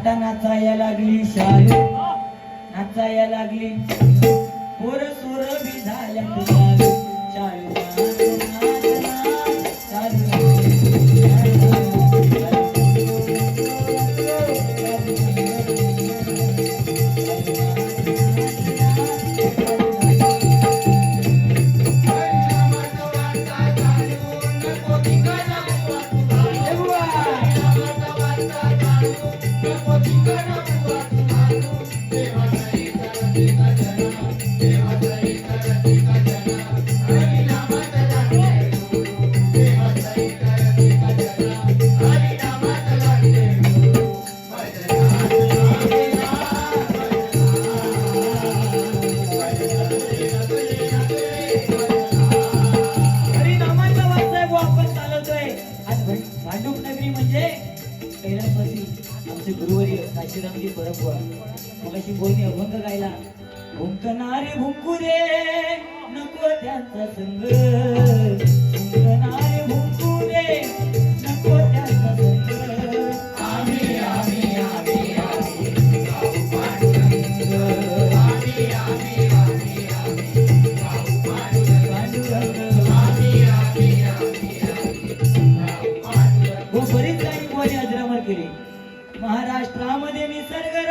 आता नाचाया लागली शालू नाचाया लागली. पोर सोर बी झाल्या तुझ्या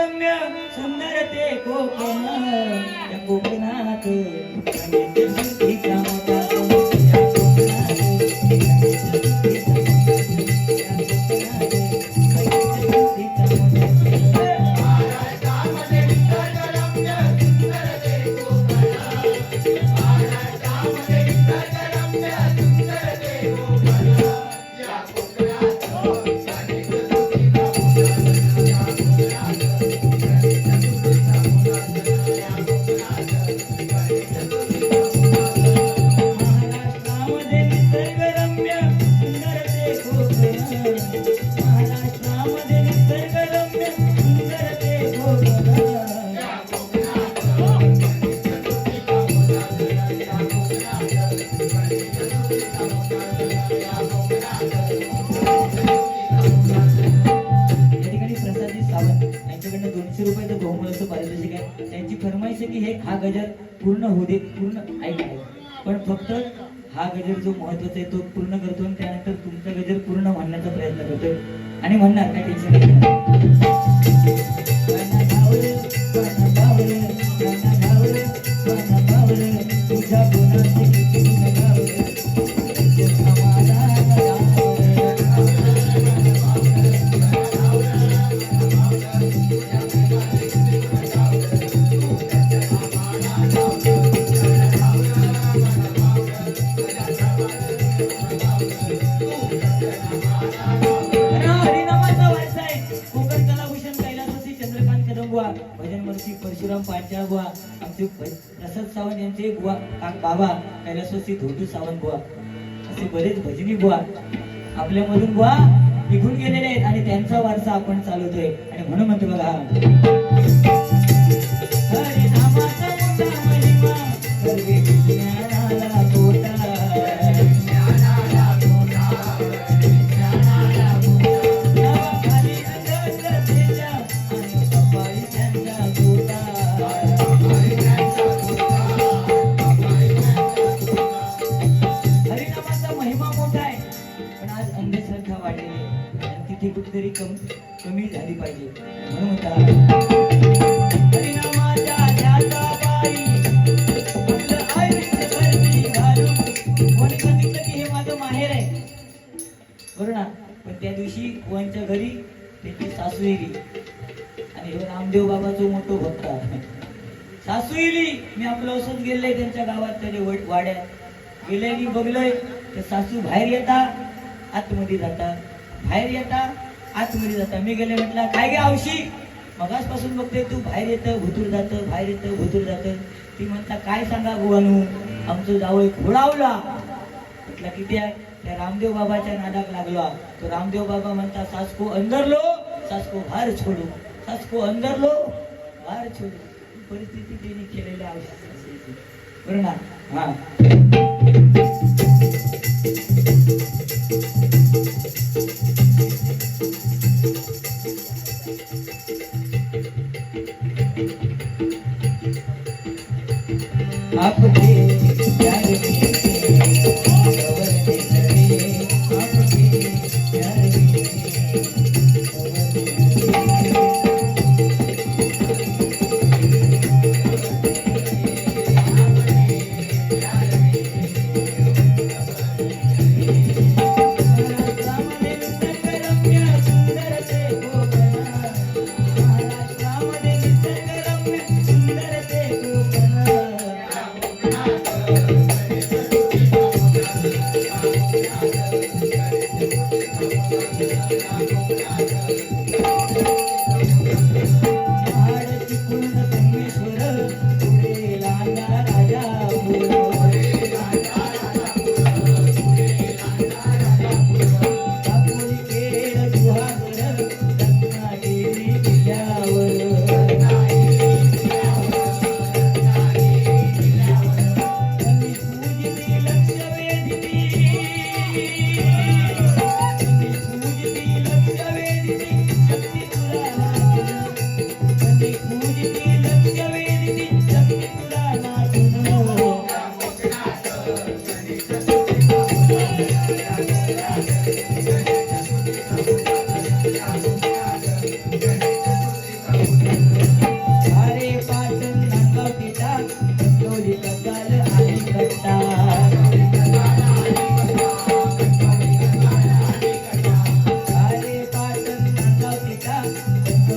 운명 손나라 떼고 고마워 양복이 나도 हा गजर पूर्ण होऊ दे पूर्ण ऐक. पण फक्त हा गजर जो महत्त्वाचा आहे तो पूर्ण करतो आणि त्यानंतर तुमचा गजर पूर्ण म्हणण्याचा प्रयत्न करतोय. आणि म्हणणार काय नाही चंद्रकांत बुवा. भजन मूर्ती परशुराम पांचाळ बुवा. आमचे प्रसाद सावंत यांचे बुवा. बाबा कैलासवासी धोटू सावंत बुवा. असे बरेच भजनी बुवा. आपल्यामधून बुवा निघून गेलेले आहेत आणि त्यांचा वारसा आपण चालवतोय. आणि म्हणून म्हणतो बघा. कुठेतरी कम कमी झाली पाहिजे. म्हणून सांगितलं की हे माझं माहेर आहे बरोबर ना पण त्या दिवशी कुवांच्या घरी त्याची सासू येली आणि हे रामदेव बाबाचं मोठं भक्त सासू येली मी आपलं असून गेले त्यांच्या गावात त्याच्या वाड्यात. गेले मी बघलंय. ते सासू बाहेर येता आतमध्ये जाता बाहेर येता आतमध्ये जाता. मी गेले म्हटलं काय गे आवशी? मगासपासून बघते तू बाहेर येतं भुतूर जातं बाहेर येतं भुतूर जातं. ती म्हणता काय सांगा गुवानू आमचं जावळ खोडावला म्हटलं किती आहे? त्या रामदेव बाबाच्या नादाक लागलो. तो रामदेव बाबा म्हणता सासको अंदरलो सासको बाहेर छोडू सासको अंदरलो बाहेर छोडू. परिस्थिती त्यांनी केलेल्या आवश्यक बरं ना हा आपके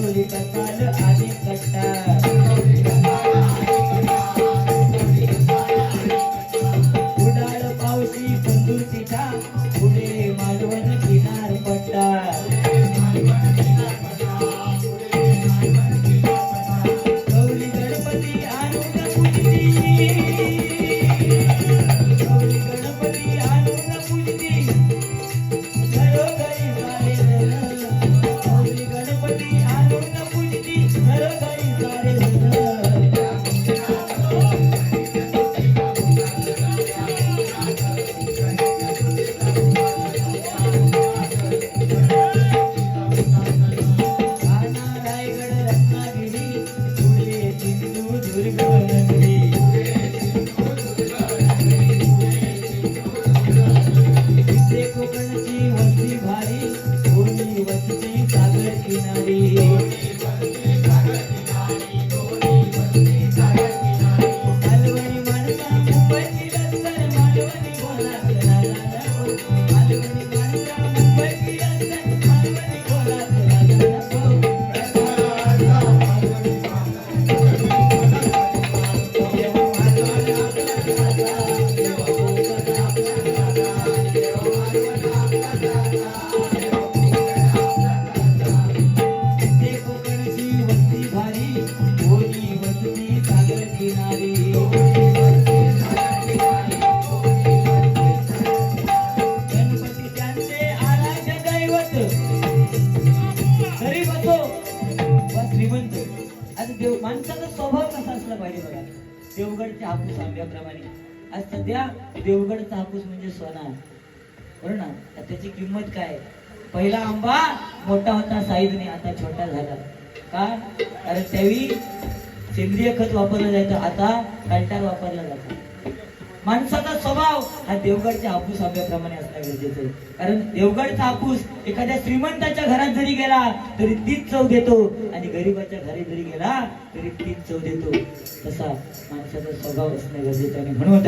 கூடி கட்டாண்டு அதையும் கட்ட वा श्रीमंत. आता देव माणसाचा स्वभाव कसा असला पाहिजे बघा. देवगडच्या हापूस आंब्याप्रमाणे आज सध्या देवगडचा हापूस म्हणजे सोना. बरोबर ना? आता त्याची किंमत काय? पहिला आंबा मोठा होता साईजने आता छोटा झाला. का? कारण त्यावेळी सेंद्रिय खत वापरलं जायचं आता कंटार वापरला जातो. माणसाचा स्वभाव हा देवगडच्या हापूस आंब्याप्रमाणे असणं गरजेचं आहे. कारण देवगडचा हापूस एखाद्या श्रीमंताच्या घरात जरी गेला तरी तीच चव देतो. आणि गरीबाच्या घरी जरी गेला तरी तीच चव देतो. तसा माणसाचा स्वभाव असणं गरजेचं आणि म्हणून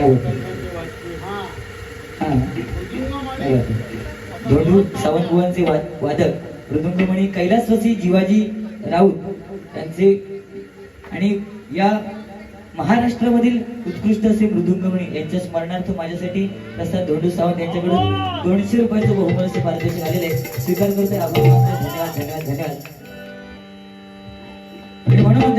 काय धोंडू सावंत वादक मृदुंगमणी कैलासवासी जिवाजी राऊत यांचे आणि या महाराष्ट्रामधील उत्कृष्ट असे मृदुंगमणी यांच्या स्मरणार्थ माझ्यासाठी प्रसाद धोंडू सावंत यांच्याकडून दोनशे रुपयाचं बहुमान असे पारितोषिक आलेले आहे. स्वीकार करतोय. आभार धन्यवाद धन्यवाद धन्यवाद. म्हणून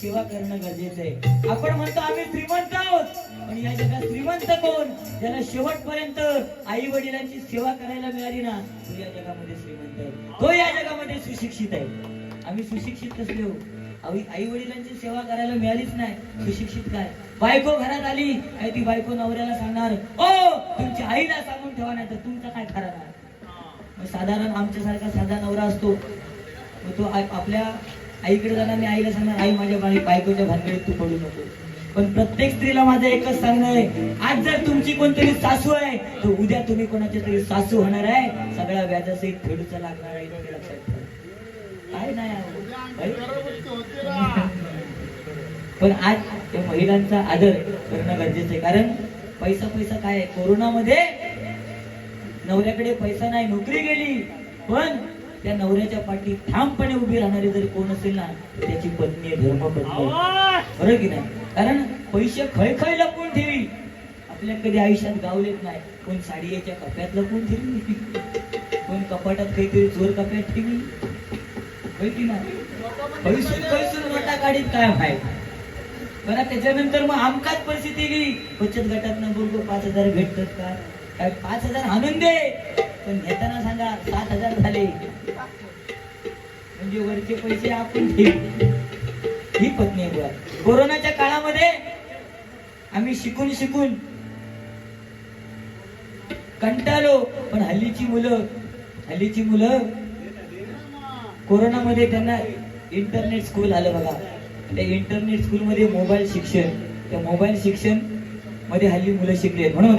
सेवा करणं गरजेचं आहे. आपण म्हणतो आम्ही श्रीमंत आहोत पण या जगात श्रीमंत कोण? ज्याला शेवटपर्यंत आई वडिलांची सेवा करायला मिळाली ना तो या जगामध्ये श्रीमंत आहे. तो या जगामध्ये सुशिक्षित आहे. आम्ही सुशिक्षित कसले हो? आई वडिलांची सेवा करायला मिळालीच नाही. सुशिक्षित काय? बायको घरात आली काय ती बायको नवऱ्याला सांगणार ओ तुमच्या आईला सांगून ठेवा नाही तर तुमचा काय ठरणार मग साधारण आमच्यासारखा साधा नवरा असतो. मग तो आपल्या आईकडे जाणार आणि आईला सांगणार आई माझ्या बाई बायकोच्या भानगडीत तू पडू नको. पण प्रत्येक स्त्रीला माझं एकच सांगणं आहे आज जर तुमची कोणतरी सासू आहे तर उद्या तुम्ही कोणाच्या तरी सासू होणार आहे. सगळ्या व्याजासहित फेडूचा लागणार आहे ते लक्षात काय नाही पण आज त्या महिलांचा आदर करणं गरजेचं आहे. कारण पैसा पैसा काय आहे? कोरोनामध्ये नवऱ्याकडे पैसा नाही नोकरी गेली. पण त्या नवऱ्याच्या पाठी ठामपणे उभी राहणारी जर कोण असेल ना त्याची पत्नी आहे धर्मपत्नी आहे. बरोबर की नाही? कारण पैसे खय खय लपवून ठेवी? आपल्या कधी आयुष्यात गावलेत नाही. कोण साडीच्या कप्यात लपवून ठेवी? कोण कपाटात काहीतरी चोर कप्यात ठेवी? की नाही? पैसून पैसून मोठा गाडीत काय माहीत बरं त्याच्यानंतर मग आमकाच परिस्थिती गेली. बचत गटात बरोबर पाच हजार भेटतात का? काय पाच हजार आणून दे. पण घेताना सांगा सात हजार झाले. म्हणजे वरचे पैसे आपण ही पत्नी आहे कोरोनाच्या काळामध्ये आम्ही शिकून शिकून कंटाळलो पण हल्लीची मुलं हल्लीची मुलं कोरोनामध्ये त्यांना इंटरनेट स्कूल आलं बघा. त्या इंटरनेट स्कूल मध्ये मोबाईल शिक्षण. त्या मोबाईल शिक्षणमध्ये हल्ली मुलं शिकले म्हणून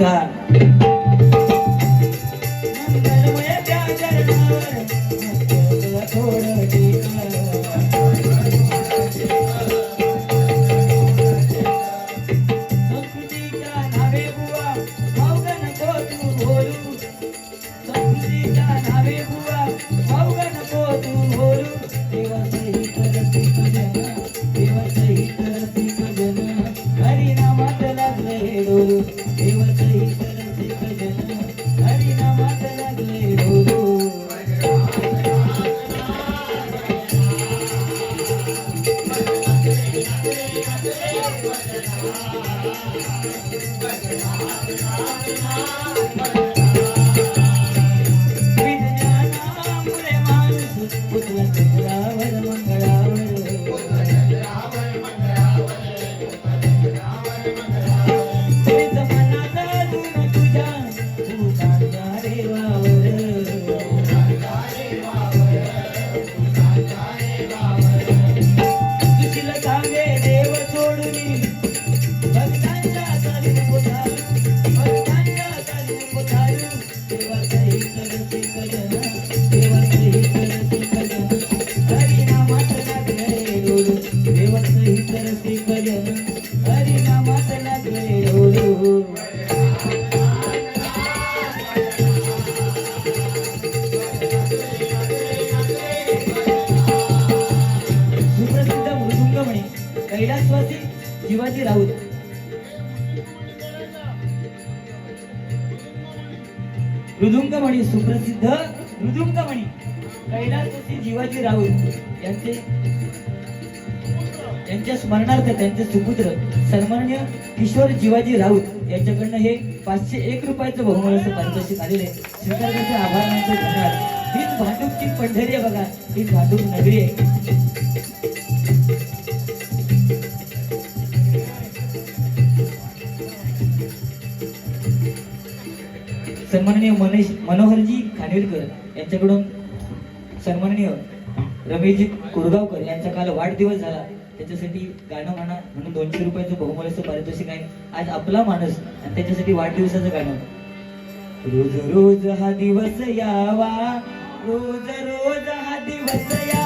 मृदुंगमणी सुप्रसिद्ध मृदुंगमणी. कैलासवासी जीवाजी राऊत यांचे यांच्या स्मरणार्थ त्यांचे सुपुत्र सन्मान्य किशोर जीवाजी राऊत यांच्याकडनं हे पाचशे एक रुपयाचं बहुमान असं पारितोषिक आलेले स्वीकारण्याचे आभार मानतो धन्यवाद हीच भांडूपची पंढरी आहे बघा. हीच भांडूप नगरी आहे. सन्माननीय मनीष मनोहरजी खानविलकर यांच्याकडून सन्माननीय रमेशजी कुरगावकर यांचा काल वाढदिवस झाला. त्याच्यासाठी गाणं म्हणा म्हणून दोनशे रुपयाचं बहुमोलाचं पारितोषिक आहे. आज आपला माणूस आणि त्याच्यासाठी वाढदिवसाचं गाणं. रोज रोज हा दिवस यावा. रोज रोज हा दिवस यावा.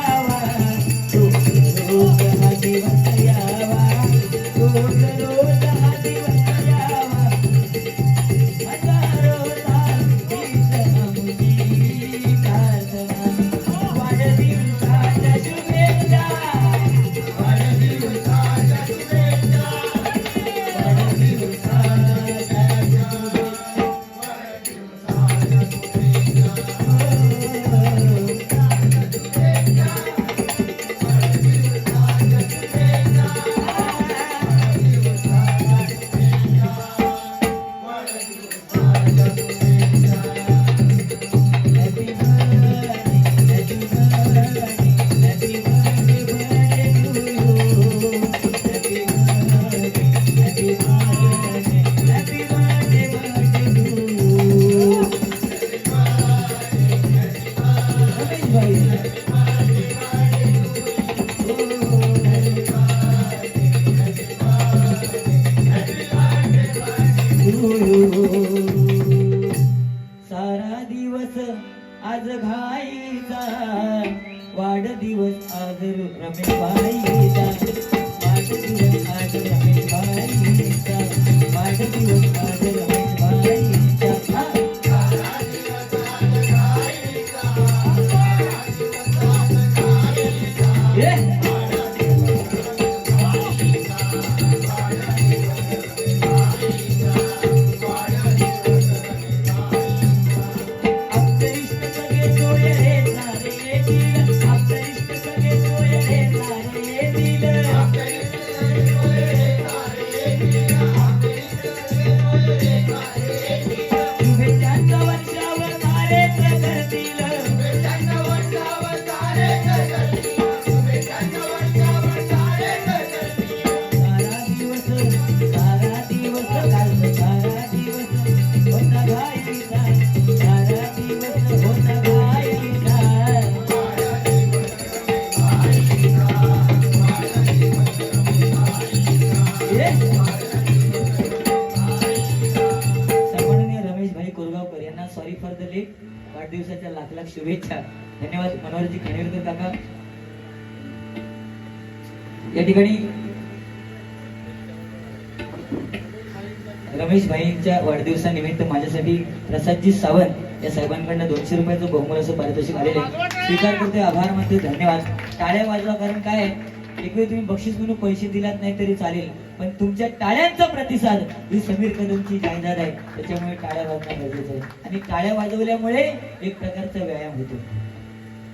रमेश भाईंच्या वाढदिवसानिमित्त माझ्यासाठी प्रसादजी सावंत या साहेबांकडनं दोनशे रुपयाचं बहुमूल असं पारितोषिक आलेले आहे. स्वीकार करतोय आभार मानतोय धन्यवाद. टाळ्या वाजवा कारण काय आहे? एक वेळ तुम्ही बक्षीस म्हणून पैसे दिलात नाही तरी चालेल पण तुमच्या टाळ्यांचा प्रतिसाद ही समीर कदमची जाहिरात आहे. त्याच्यामुळे टाळ्या वाजणं गरजेचं आहे. आणि टाळ्या वाजवल्यामुळे एक प्रकारचा व्यायाम होतो.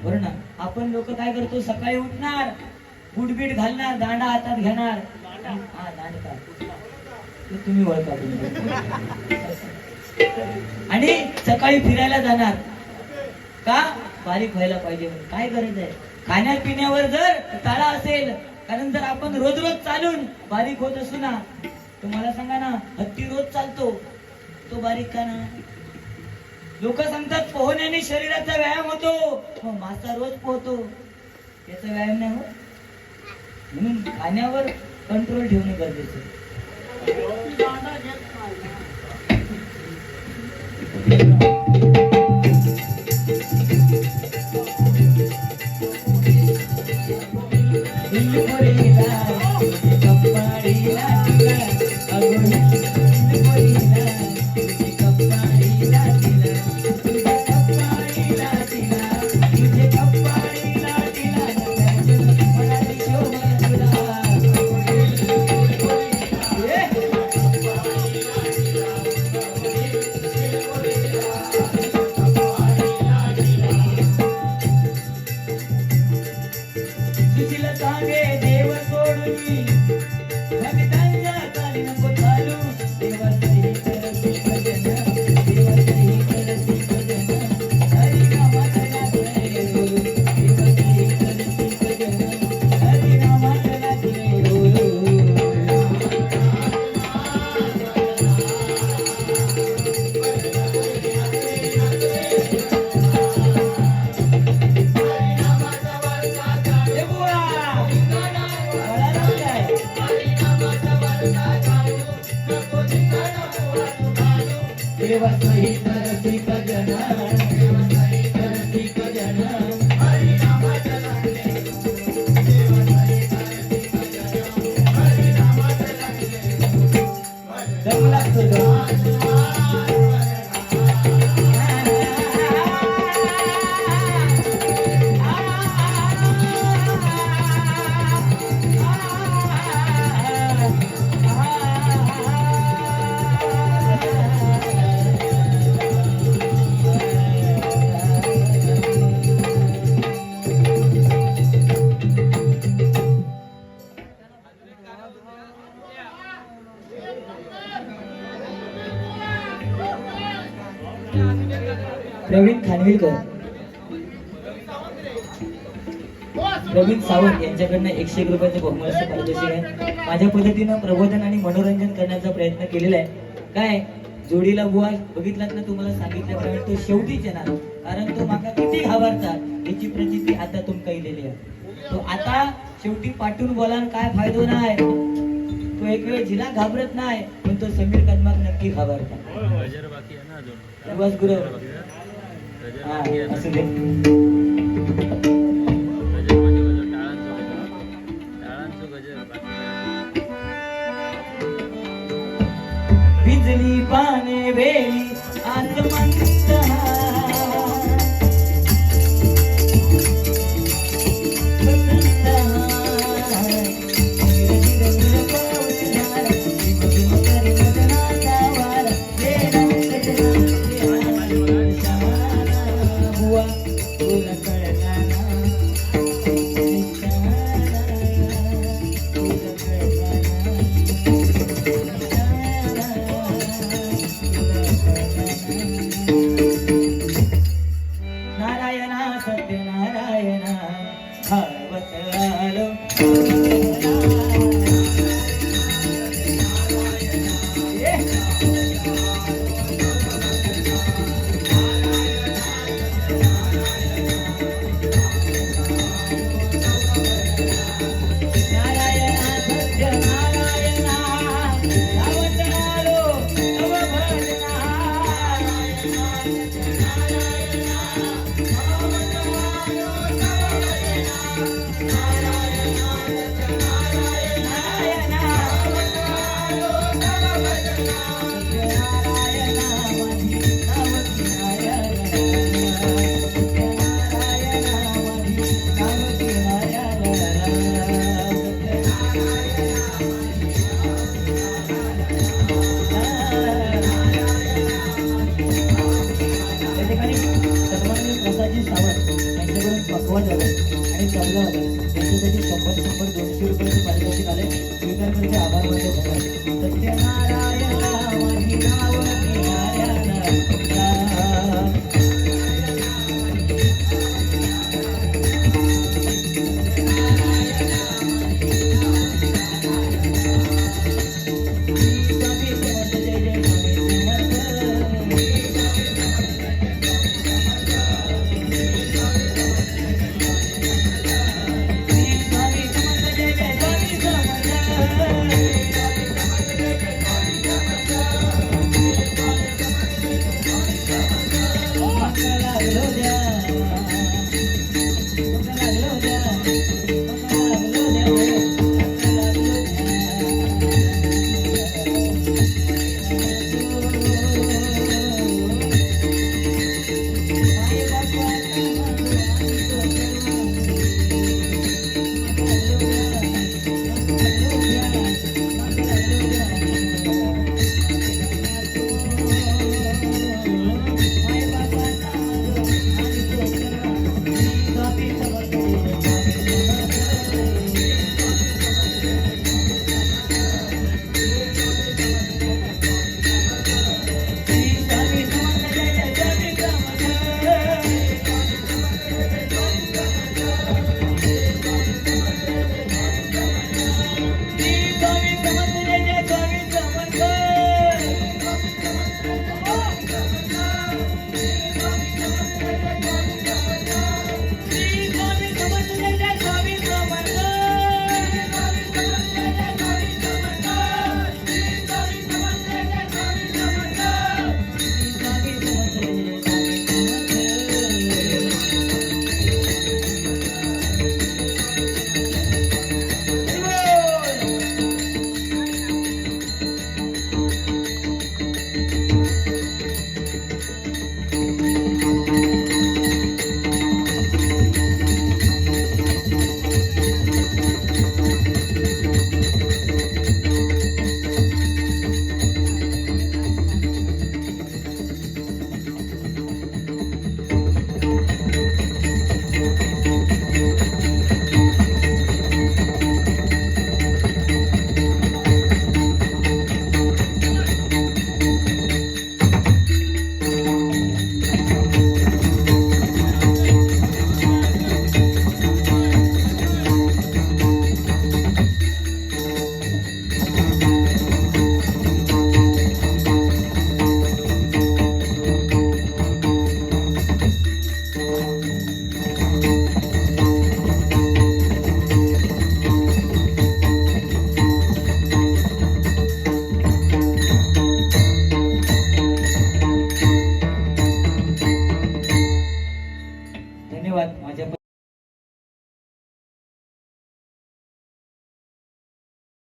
बरोबर ना? आपण लोक काय करतो? सकाळी उठणार बुटबीट घालणार दांडा हातात घेणार. हा दांडका. ते तुम्ही ओळखा तुम्ही. आणि सकाळी फिरायला जाणार. का? बारीक व्हायला पाहिजे काय गरज आहे? खाण्यापिण्यावर जर ताळा असेल कारण जर आपण रोज रोज चालून बारीक होत असू ना तुम्हाला सांगा ना हत्ती रोज चालतो तो बारीक का ना? लोक सांगतात पोहण्याने शरीराचा व्यायाम होतो. मग मासा रोज पोहतो. याचा व्यायाम नाही हो म्हणून खाण्यावर कंट्रोल ठेवणे गरजेचं आहे. दांडा प्रवीण खानविलकर प्रवीण सावंत यांच्याकडनं एकशे एक रुपयाचं बहुमूल्य पारितोषिक आहे. माझ्या पद्धतीनं प्रबोधन आणि मनोरंजन करण्याचा प्रयत्न केलेला आहे. काय? जोडीला बुवा बघितलात ना तुम्हाला सांगितल्याप्रमाणे तो शेवटीच येणार कारण तो माका किती घाबरता याची प्रचिती आता तुमका इलेली आहे. तो आता शेवटी पाठवून बोलान काय फायदो नाही तो एक वेळ जिला घाबरत नाही पण तो समीर कदमाक नक्की घाबरता. बस गुरु. असू दे गजर पाने कसं टाळांचो सत्यनारायण भागवत आलो. आणि तबला होता यांच्यासाठी शंभर शंभर दोनशे रुपयाचे पारितोषिक आले स्वीकार करते आभार मानते